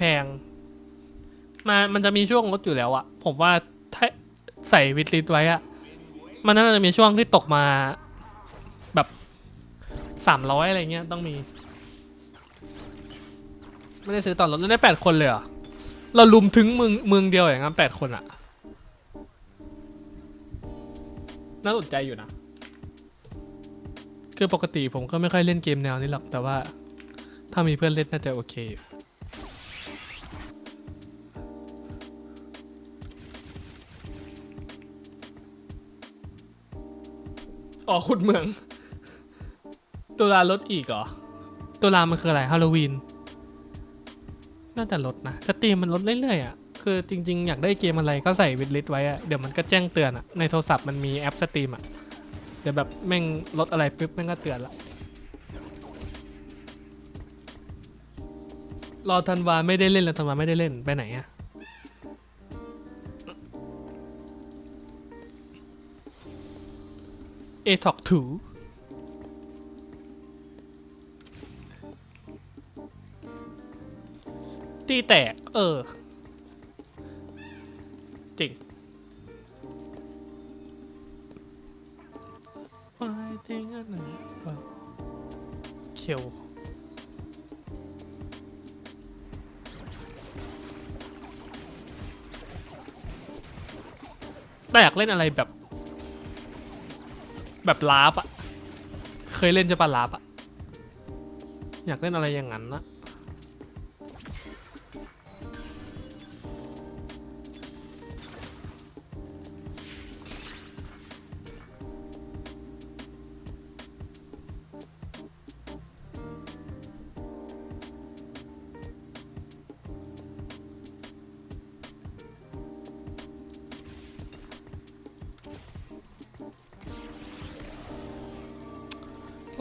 แพงมามันจะมีช่วงลดอยู่แล้วอะผมว่าถ้าใส่วิดลิสไว้อะมันน่าจะมีช่วงที่ตกมาแบบสามร้อยอะไรเงี้ยต้องมี ไม่ได้ซื้อตอนลดแล้วได้แปดคนเลยเหรอเราลุมถึงเมืองเมืองเดียวอย่างนั้นแปดคนอะน่าสนใจอยู่นะ คือปกติผมก็ไม่ค่อยเล่นเกมแนวนี้หรอก แต่ว่าถ้ามีเพื่อนเล่นน่าจะโอเคอยู่ อ๋อขุดเมือง ตุลาลดอีกเหรอ ตุลามันคืออะไรฮาโลวีน น่าจะลดนะ สตรีมมันลดเรื่อยๆอะ คือจริงๆ อยากได้เกมอะไรก็ใส่วิดลิสไว้อะ เดี๋ยวมันก็แจ้งเตือนอะ ในโทรศัพท์มันมีแอปสตรีมอะ เดี๋ยวแบบแม่งลดอะไรปุ๊บแม่งก็เตือนละ รอธันวาไม่ได้เล่นแล้วธันวาไม่ได้เล่นไปไหนอะ เอท็อกถูตีแตก เออ จริง ไปทิ้งอันไหนเขียวแต่อยากเล่นอะไรแบบ แบบลาบอะเคยเล่นจะปะลาบอะอยากเล่นอะไรอย่างนั้นนะ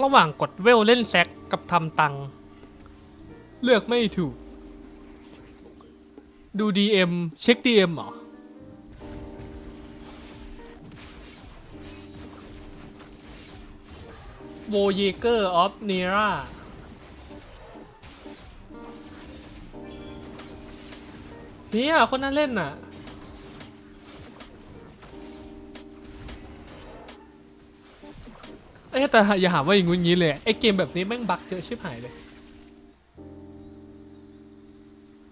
ระหว่างกดเวลเล่นแซกกับทำตัง เลือกไม่ถูก ดู DM เช็ค DM เหรอ โวเยเกอร์ออฟเนราเนี่ยคนนั้นเล่นน่ะ อ้แต่อย่าหาว่าอย่างงู้นงี้เลยไอ้เกมแบบนี้แม่งบั๊กเยอะชิบหายเลย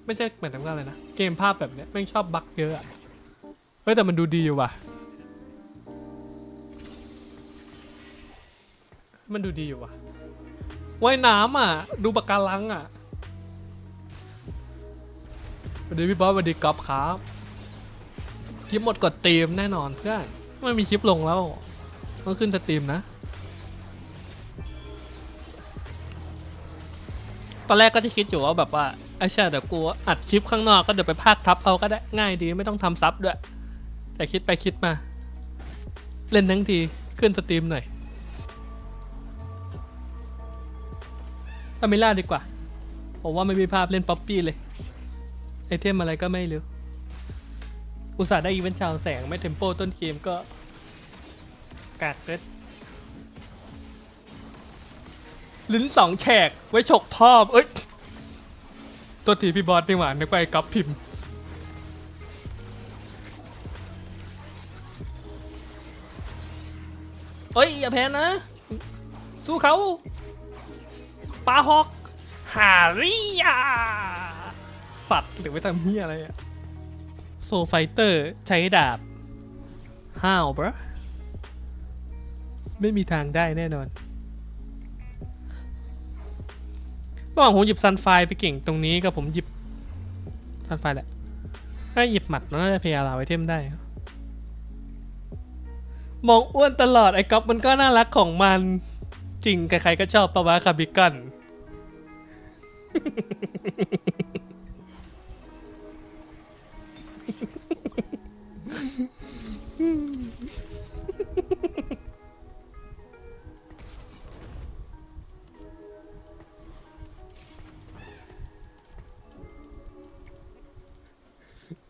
ไม่ใช่เหมือนทั้งว่าเลยนะ เกมภาพแบบเนี้ยแม่งชอบบั๊กเยอะอะเฮ้ยแต่มันดูดีอยู่ว่ะ มันดูดีอยู่ว่ะว่ายน้ำอะ ดูปะการังอะสวัสดีพี่บอสสวัสดีกอล์ฟครับ คลิปหมดกดตีมแน่นอนเพื่อนไม่มีคลิปลงแล้วต้องขึ้นสตรีมนะ ตอนแรกก็จะคิดอยู่ว่าแบบว่าไอ้เช่เดี๋ยวกูอัดคลิปข้างนอกก็เดี๋ยวไปพากทับเอาก็ได้ง่ายดีไม่ต้องทำซับด้วย แต่คิดไปคิดมา เล่นทั้งทีขึ้นสตรีมหน่อยทามิล่าดีกว่า ผมว่าไม่มีภาพเล่นป๊อปปี้เลย ไอเทมอะไรก็ไม่รู้ อุตส่าห์ได้อีเวนต์ชาวแสงไม่เทมโปต้นเกมก็กากเกิด ลิ้นสองแฉกไว้ฉกท่อเอ้ยตัวทีพี่บอสนี่หว่านึกไปกับพิมพ์ เอ้ย อย่าแพ้นะ สู้เขาปลาฮอกฮาริยา สัตว์หรือไม่ทำเฮียอะไรอะโซไฟเตอร์ใช้ดาบ ห้าวบรไม่มีทางได้แน่นอน ระหว่างผมหยิบซันไฟไปเก่งตรงนี้กับผมหยิบซันไฟแหละถ้าหยิบหมัดแล้วน่าจะพยายามเอาไอเทมได้ มองอ้วนตลอดไอ้ก๊อฟมันก็น่ารักของมัน จริง ใครๆก็ชอบปะวะคาบิกัน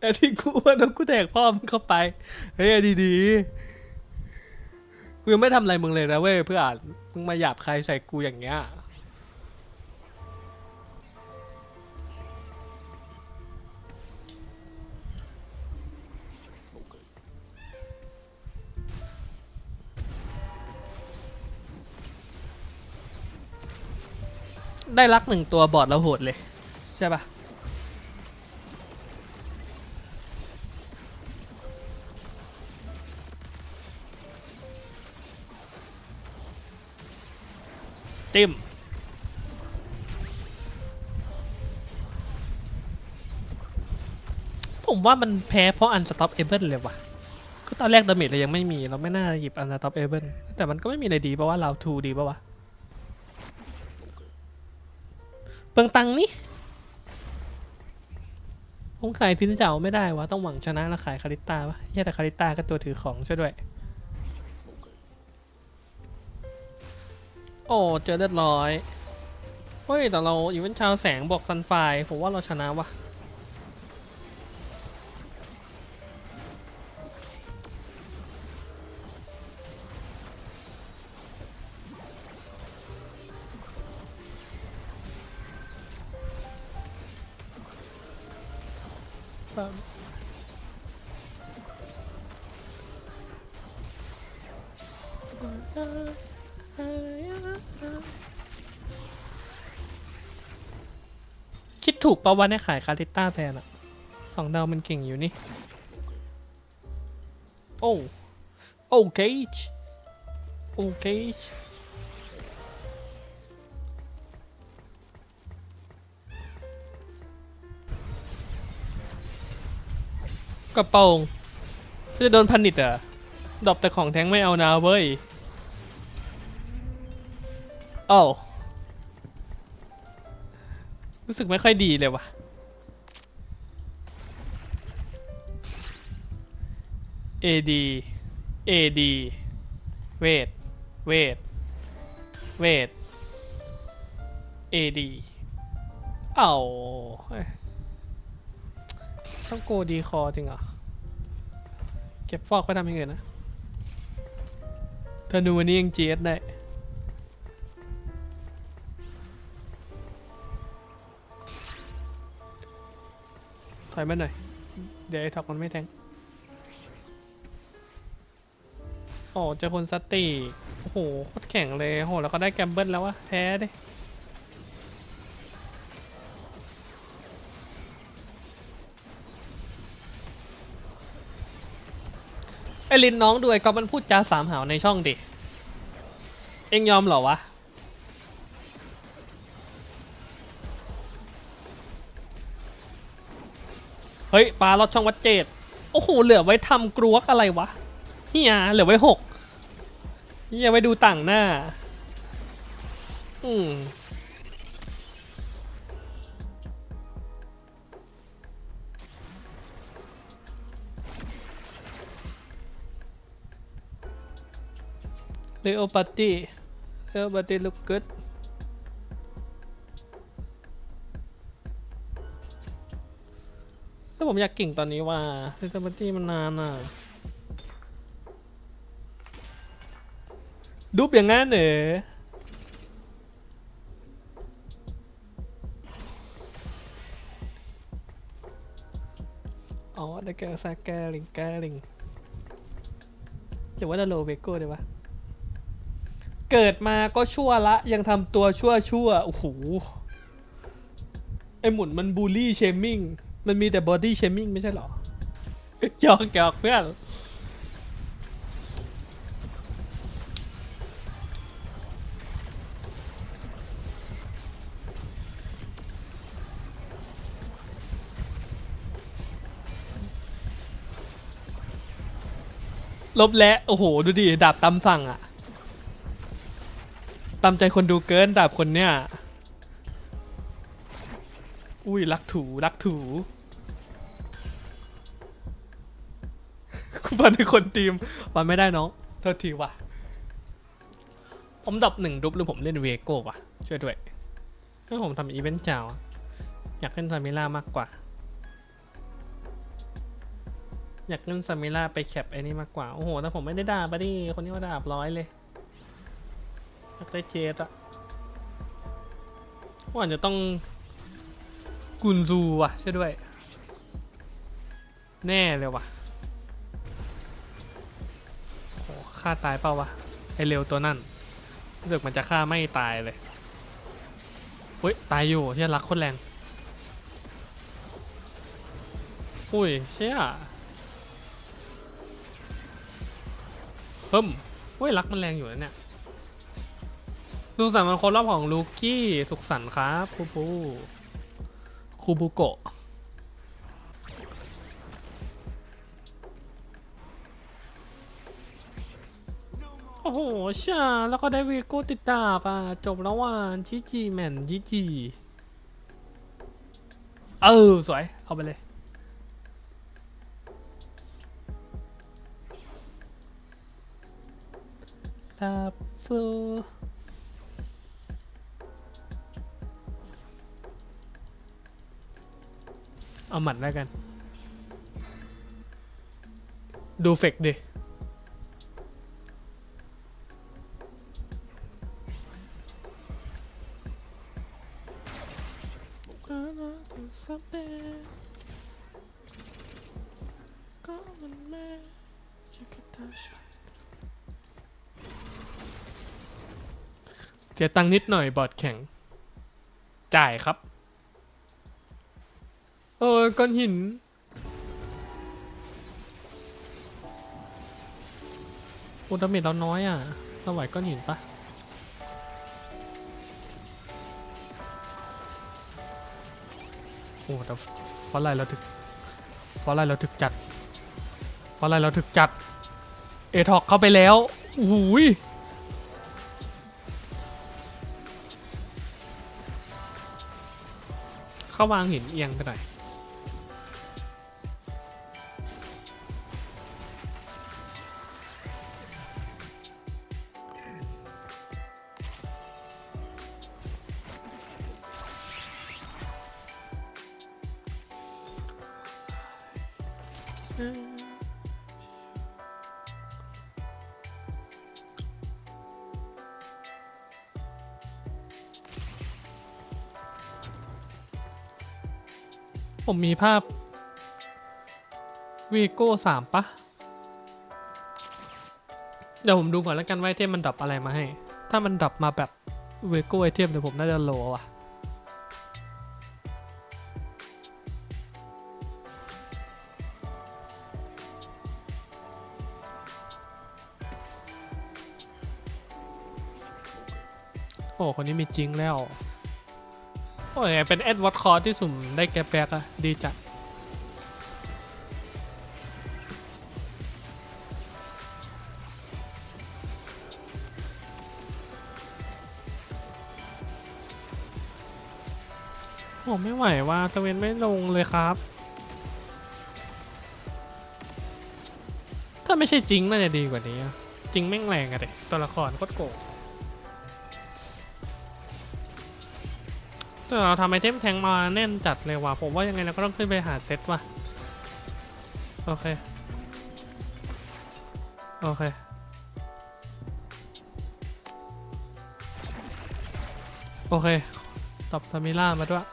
ไอ้ที่กูว่าแล้วกูแตกพ่อมึงเข้าไป เฮ้ยดีดีกูยังไม่ทำอะไรมึงเลยนะเว้ยเพื่ออาจมึงมาหยาบใครใส่กูอย่างเงี้ย ได้รักหนึ่งตัวบอดแล้วโหดเลย ใช่ปะ่ะ จิ้มผมว่ามันแพ้เพราะอันสต็อปเอเบิลเลยว่ะก็ตอนแรกดาเมจเรายังไม่มีเราไม่น่าหยิบอันสต็อปเอเบิลแต่มันก็ไม่มีอะไรดีเพราะว่าเราทูดีปะวะเปิงตังนี่คงขายทินเจ้าไม่ได้วะต้องหวังชนะแล้วขายคาริต้าวะแย่แต่คาริต้าก็ตัวถือของช่วยด้วย โอ้เจอเลือดร้อย เฮ้ย แต่เราอยู่เป็นชาวแสงบอกซันไฟผมว่าเราชนะว่ะ ถูกปะวันนี้ขายคาริต้าแพนอะสองดาวมันเก่งอยู่นี่ โอ้โอ้เกจโอ้เกจกระโปรงจะโดนพันิดเหรอดรอปแต่ของแท้งไม่เอานาเว้ยโอ้าว รู้สึกไม่ค่อยดีเลยว่ะ AD AD เวท เวท เวท AD เอ้าเอ้ยต้องโกดีคอจริงเหรอ เก็บฟอกไปทำอย่างอื่นนะธนูวันนี้ยัง GS ได้ อยมาหน่อย เดี๋ยวไอ้ท็อกมันไม่แทง โอ้เจอคนสติโอ้โหโคตรแข็งเลยโอ้โหแล้วก็ได้แกมเบิลแล้ววะแพ้ดิไอลินน้องดูไอ้ก๊อฟมันพูดจาสามหาวในช่องดิ เอ็งยอมเหรอวะ ฮ้ยปลาลอดช่องวัดเจดโอ้โหเหลือไว้ทำกรวกอะไรวะเฮียเหลือไว้หกเฮียไว้ดูต่างหน้า อืมเลโอปาร์ตี้เลโอปาร์ตี้ลุกก o ด ผมอยากเก่งตอนนี้ว่าเลโอปาร์ตี้มันนานอะดูบอย่างงั้นเหรออ๋อได้แกซาแกลิงแกลิงอย่าว่าดาโลเวโก้เลยวะเกิดมาก็ชั่วละ ยังทำตัวชั่วชั่วโอ้โห ไอหมุนมันบูลลี่เชมมิ่ง มันมีแต่บอดี้เชมิ่งไม่ใช่หรอหยอกหยอกเพื่อนลบและโอ้โห ดูดิดาบตำสั่งอะตามใจคนดูเกินดาบคนเนี้ย อุ้ยรักถูรักถู กูฟันในคนทีมฟันไม่ได้น้องโทษทีว่ะ ผมดับหนึ่งดุบหรือผมเล่นเวโก้ว่ะ ช่วยด้วยถ้าผมทำอีเวนต์เจ้าอะอยากเล่นซามิล่ามากกว่า อยากเล่นซามิล่าไปแคปไอ้นี่มากกว่า โอ้โหแต่ผมไม่ได้ด่าบัดดี้คนนี้ว่าด่าบร้อยเลยอยากได้เจดอะว่าอาจจะต้องกุนซูว่ะช่วยด้วย แน่เลยว่ะ ฆ่าตายเปล่าวะไอเร็วตัวนั่นรู้สึกมันจะฆ่าไม่ตายเลยเฮ้ยตายอยู่เชี่ยรักโคนแรงอุ้ยเชี่ยเพิ่มเฮ้ยรักมันแรงอยู่นะเนี่ยสุขสันต์วันครบรอบของลูกี้สุขสันต์ครับคูบูคูบุโกะ อ้โหชาแล้วก็ได้วีโก้ติดดาบอะ จบแล้วว่านจีจีแมนจีจี เออ สวย เอาไปเลยดาบฟูเอาหมัดแล้วกัน ดูเฟกดิ เสียตังค์นิดหน่อยบอดแข็งจ่ายครับเออก้อนหินโอุลตร้าเมจเราน้อยอะเราไหวก้อนหินปะ อ้แต่เพราะอะไรเราถึกเพราะอะไรเราถึกจัดเพราะอะไรเราถึกจัดเอทอกเข้าไปแล้วโอ้โหยเข้าวางหินเอียงไปหน่อย ผมมีภาพวีโก้สามปะ เดี๋ยวผมดูก่อนแล้วกันว่าไอเทมมันดรอปอะไรมาให้ ถ้ามันดรอปมาแบบเวโก้ไอเทมเดี๋ยวผมน่าจะโลว่ะ คนนี้มีจริงแล้ว โอ้ย เป็นแอดวอตคอร์ที่สุ่มได้แกแปกอะดีจัดโอ้ไม่ไหวว่าสเวนไม่ลงเลยครับ ถ้าไม่ใช่จริงน่าจะดีกว่านี้ จริงแม่งแรงอะเด็ตัวละครโคตรโกง แต่เราทำไอเทมแทงมาแน่นจัดเลยว่ะผมว่ายังไงเราก็ต้องขึ้นไปหาเซตว่ะโอเค โอเค โอเคตอบซามิล่ามาด้วย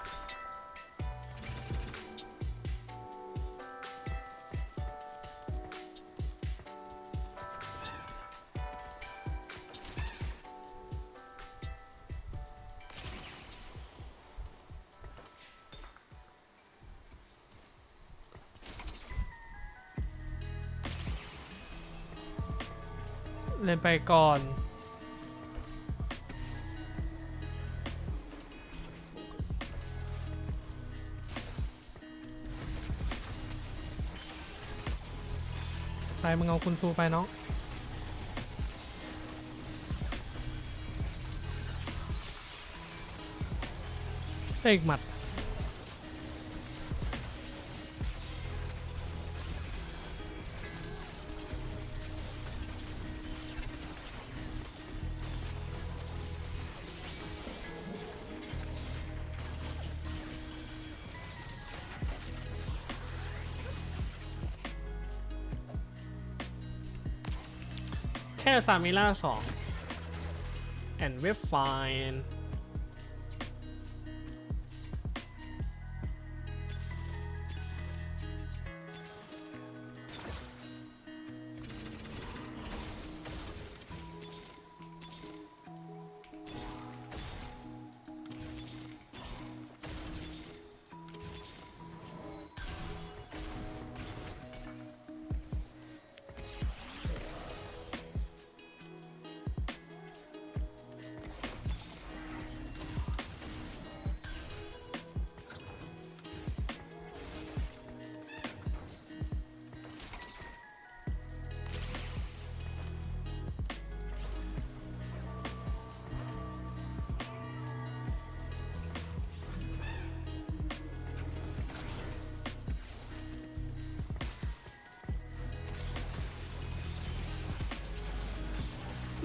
เล่นไปก่อน ไปมึงเอาคุณซูไปน้องได้อีกหมัด แค่ซามิล่าสอง and we're fine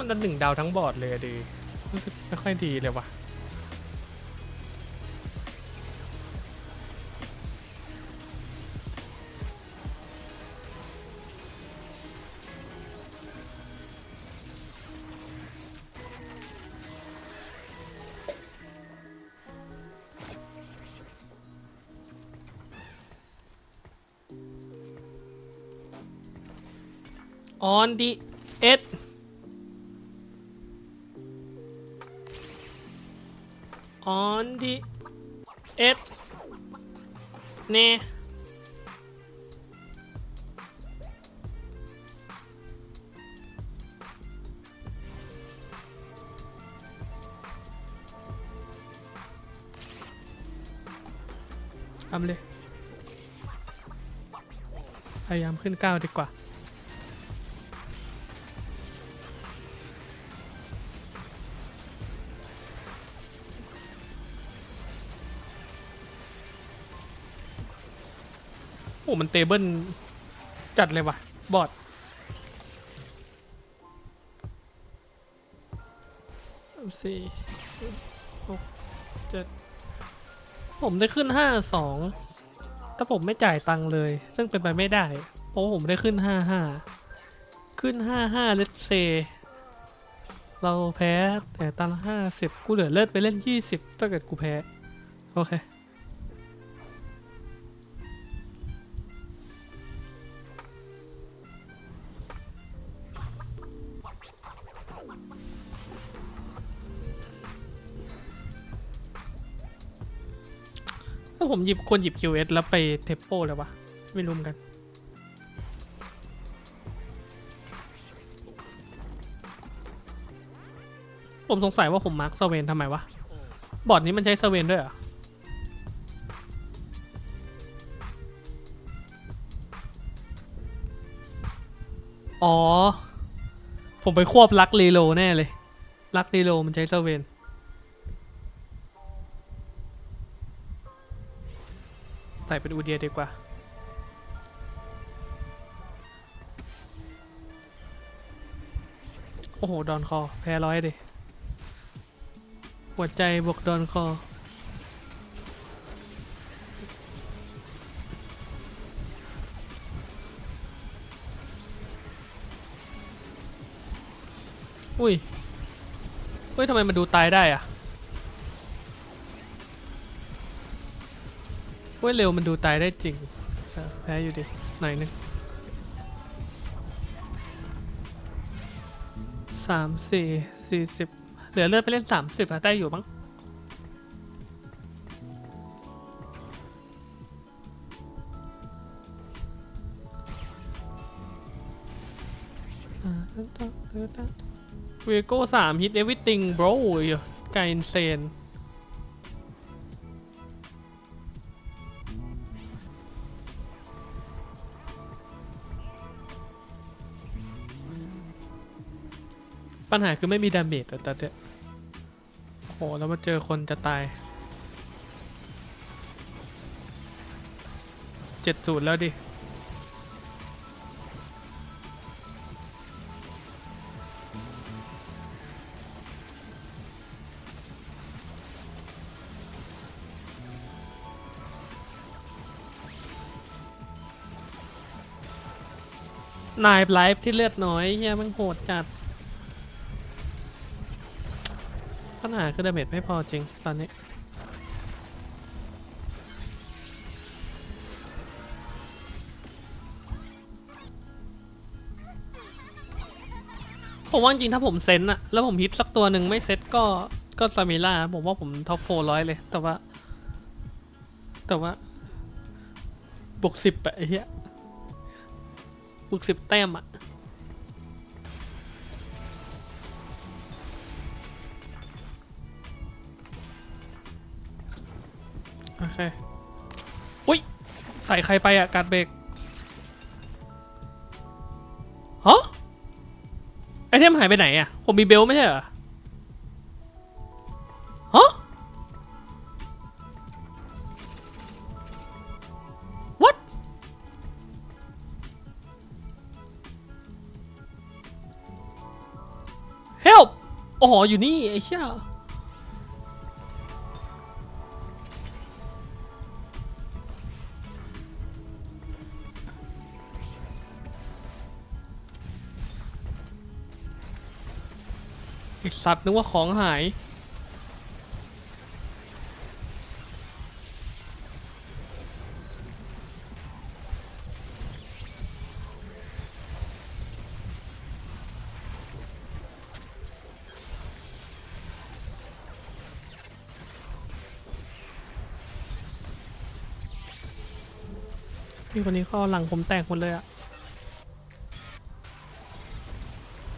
มันดันหนึ่งดาวทั้งบอร์ดเลยดีรู้สึกไม่ค่อยดีเลยว่ะ ทำเลย พยายามขึ้นเก้าดีกว่า โอ้มันเตเบิลจัดเลยว่ะ บอดสี่หกเจ็ด ผมได้ขึ้นห้าสองถ้าผมไม่จ่ายตังค์เลย ซึ่งเป็นไปไม่ได้ เพราะผมได้ขึ้นห้าห้าขึ้นห้าห้าเลตเซเราแพ้แต่ตังห้าสิบกูเหลือเลิศไปเล่นยี่สิบถ้าเกิดกูแพ้ โอเค ถ้าผมหยิบควรหยิบ QS แล้วไปเทปโปเลยวะ ไม่รู้เหมือนกัน ผมสงสัยว่าผมมาร์คสเวนทำไมวะ บอร์ดนี้มันใช้สเวนด้วยเหรออ๋อ ผมไปควบลักรีโลแน่เลย ลักรีโลมันใช้สเวน ส่เป็นอูเดียดีกว่า โอ้โห ดอนคอ แพ้ร้อยดิหัวใจบวกดอนคอ อุ้ยเฮ้ยทำไมมันดูตายได้อะ เว้ยเร็วมันดูตายได้จริงแพ้อยู่ดิหน่อยนึงสามสี่สี่สิบเหลือเลือดไปเล่นสามสิบอะได้อยู่มั้งเวโก้สามฮิตเอวิติงบรไกอินเซน ปัญหาคือไม่มีดาเมจแต่แต่เนี่ยโอ้โหแล้วมาเจอคนจะตายเจ็ดศูนย์แล้วดินายไลฟ์ที่เลือดน้อยเฮียมันโหดจัด ญหาคือดาเมจไม่พอจริงตอนนี้ ผมว่าจริงถ้าผมเซนอะแล้วผมฮิตสักตัวหนึ่งไม่เซตก็ก็ซามิล่าผมว่าผมท็อปโฟร้อยเลย แต่ว่า แต่ว่าบวกสิบอะไอ้เหี้ยบวกสิบแต้มอะ โอเค อุ้ย ใส่ใครไปอะการเบรกฮะไอเทมหายไปไหนอะผมมีเบลไม่ใช่เหรอฮะ what ไอ๋อ อยู่นี่ ไอ้เชี่ย สัตว์นึกว่าของหาย พี่คนนี้เขาหลังผมแตกหมดเลยอะ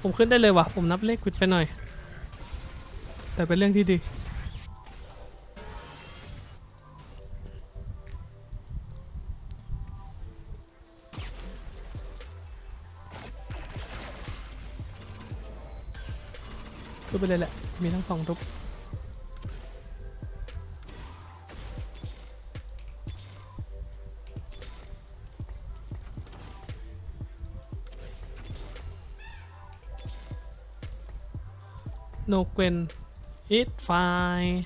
ผมขึ้นได้เลยว่ะ ผมนับเลขผิดไปหน่อย แต่เป็นเรื่องที่ดี ทุบไปเลยแหละ มีทั้งสองทุบ no Gwen it fine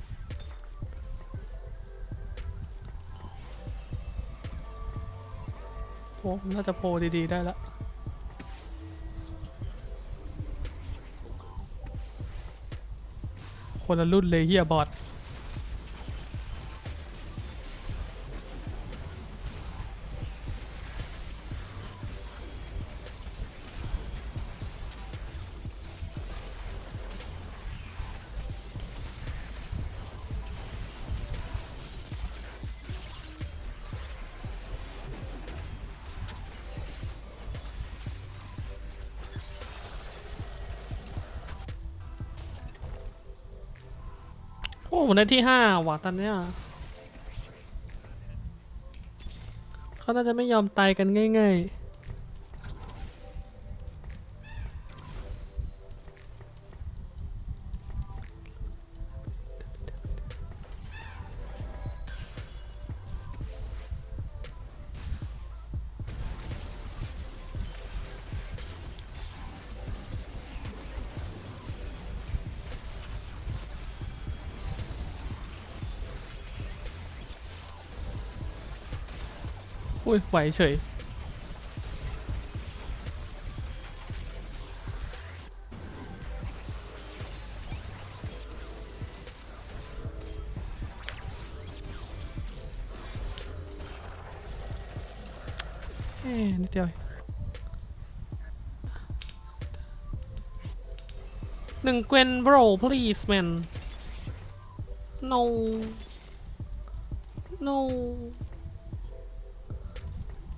โอ้น่าจะโพดี ๆ ได้แล้วคนละรุ่นเลยเฮียบอท โอ้ผมได้ที่ห้าว่ะตอนเนี้ยเขาน่าจะไม่ยอมตายกันง่าย ๆ อุ้ยไหวเฉยเอ๊นิดเดียวหนึ่งเกวน bro please man no no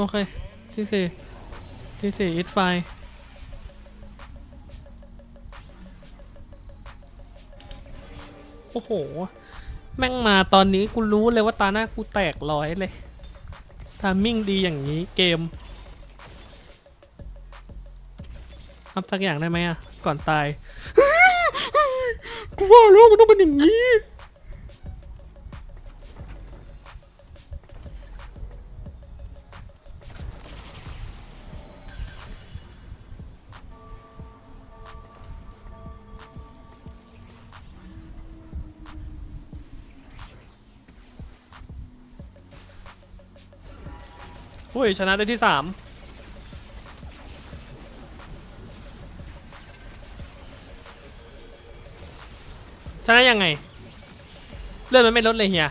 โอเค ที่สี่ที่สี่อิทไฟโอ้โห แม่งมาตอนนี้กูรู้เลยว่าตาหน้ากูแตกร้อยเลยทามมิ่งดีอย่างนี้เกมอัพสักอย่างได้ไหมอะก่อนตาย กูว่าแล้วมันต้องเป็นอย่างนี้ ยชนะได้ที่สามชนะยังไง เลือดมันไม่ลดเลยเฮีย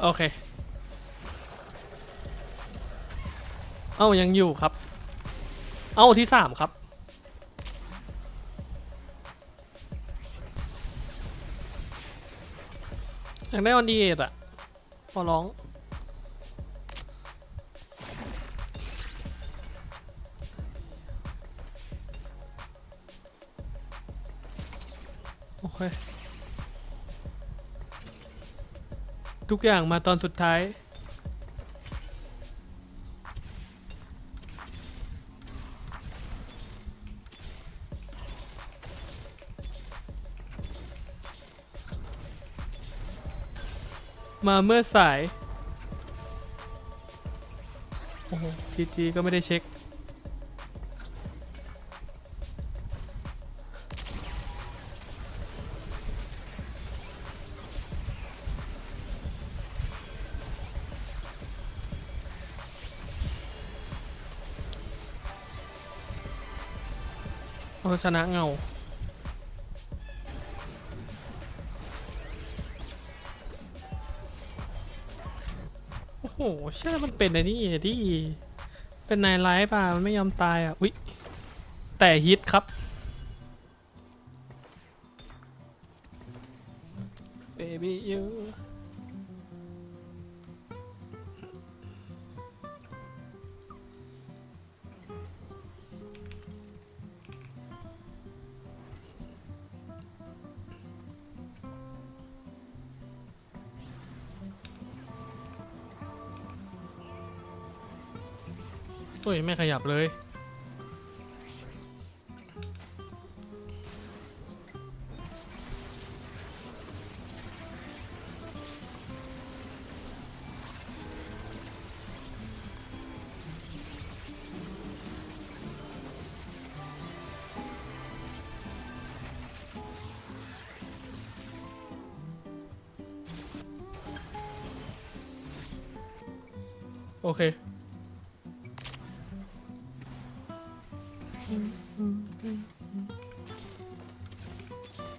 โอเค เอ้ายังอยู่ครับ เอ้าที่สามครับ อยากได้ออนดีเอทอะขอร้อง โอเค ทุกอย่างมาตอนสุดท้าย มาเมื่อสาย โอ้โหจีจีก็ไม่ได้เช็คเอาชนะเงา โอ้โหใช่มันเป็นไอ้นี่ที่เป็นนายไลฟ์ป่ะมันไม่ยอมตายอะ อุ๊ย แต่ฮิตครับ ยไม่ขยับเลย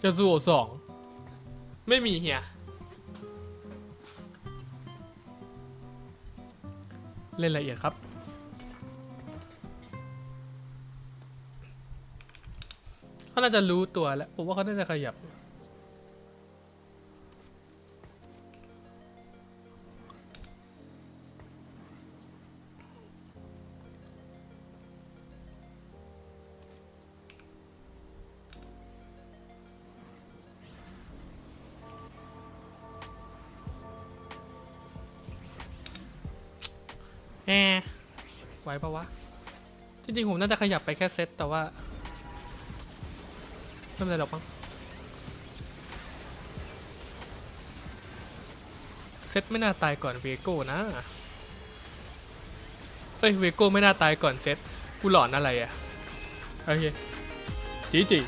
จะสู่สอง ไม่มีเฮีย เล่นละเอียดครับ เขาน่าจะรู้ตัวแล้ว ผมว่าเขาน่าจะขยับ แอไหวปะวะ จริงๆผมน่าจะขยับไปแค่เซตแต่ว่าไม่เป็นไรหรอกมั้งเซตไม่น่าตายก่อนเวโก้นะเอ้ยเวโก้ไม่น่าตายก่อนเซตกูหลอนอะไรอะโอเคจีจี